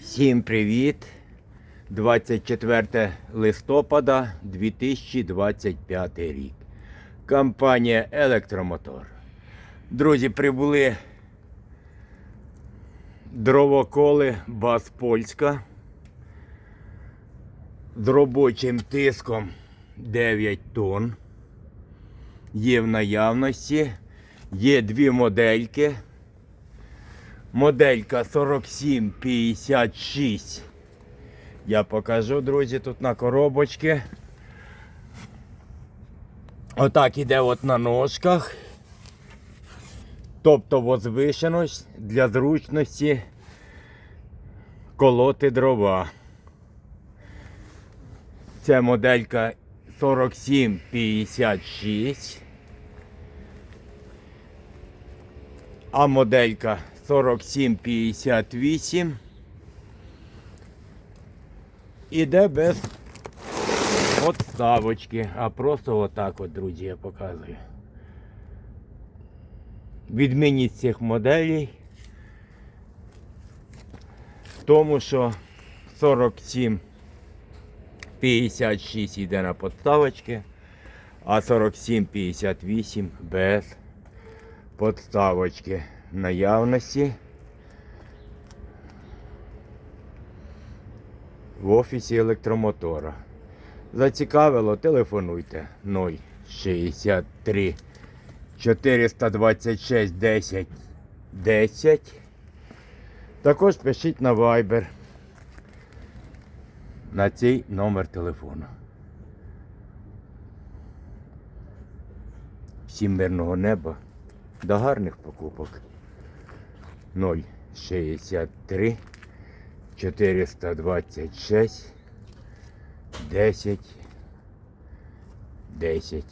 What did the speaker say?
Всім привіт! 24 листопада 2025 рік. Компанія Електромотор. Друзі, прибули дровоколи Баз Польська з робочим тиском 9 тонн. Є в наявності. Є дві модельки. Моделька 4756. Я покажу, друзі, тут на коробочці. Отак іде от на ножках. Тобто возвишеність для зручності колоти дрова. Це моделька 4756. А моделька 4758 іде без подставочки, а просто отак от, друзі, я показую. Відмінність цих моделей в тому, що 4756 йде на подставочки, а 4758 без подставочки наявності в офісі електромотора. Зацікавило, телефонуйте 063 426 10 10. Також пишіть на Viber на цей номер телефону. Всім мирного неба. До гарних покупок. 063 426 10 10